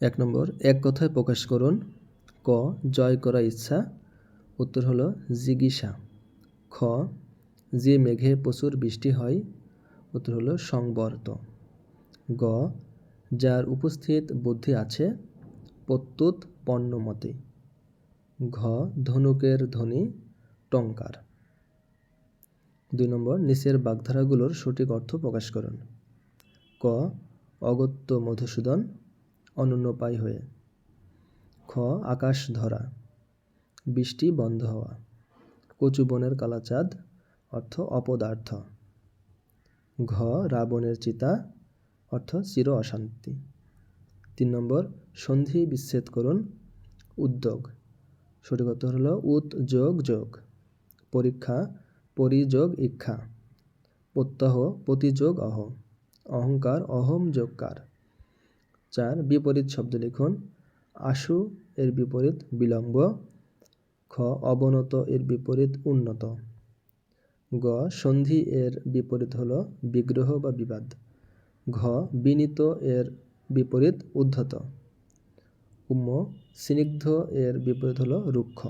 এক নম্বর, এক কথায় প্রকাশ করুন। ক, জয় করা ইচ্ছা। উত্তর হলো জিগিসা খ, যে মেঘে প্রচুর বৃষ্টি হয়। উত্তর হলো, সংবর্ত। গ, যার উপস্থিত বুদ্ধি আছে, প্রত্যুত পণ্যমতে। ঘ, ধনুকের ধ্বনি, টঙ্কার। দুই নম্বর, নিচের বাগধারাগুলোর সঠিক অর্থ প্রকাশ করুন। ক, অগত্য মধুসূদন। অনন্যপায় হয়ে। খ, আকাশ ধরা। বৃষ্টি বন্ধ হওয়া। কচু বনের কালাচাঁদ, অর্থ অপদার্থ। ঘ, রাবণের চিতা, অর্থ চির অশান্তি। তিন নম্বর, সন্ধি বিচ্ছেদ করুন। উদ্যোগ। সঠিক উত্তর হলো উত যোগ যোগ। পরীক্ষা, পরিযোগ ইচ্ছা প্রত্যহ, প্রতিযোগ, অহ। অহংকার, অহম, যোগকার। চার বিপরীত শব্দ লিখুন। আশু এর বিপরীত বিলম্ব। খ, অবনত এর বিপরীত উন্নত। গ, সন্ধি এর বিপরীত হলো বিগ্রহ বা বিবাদ। ঘ, বিনীত এর বিপরীত উদ্ধত। উম, স্নিগ্ধ এর বিপরীত হলো রুক্ষ।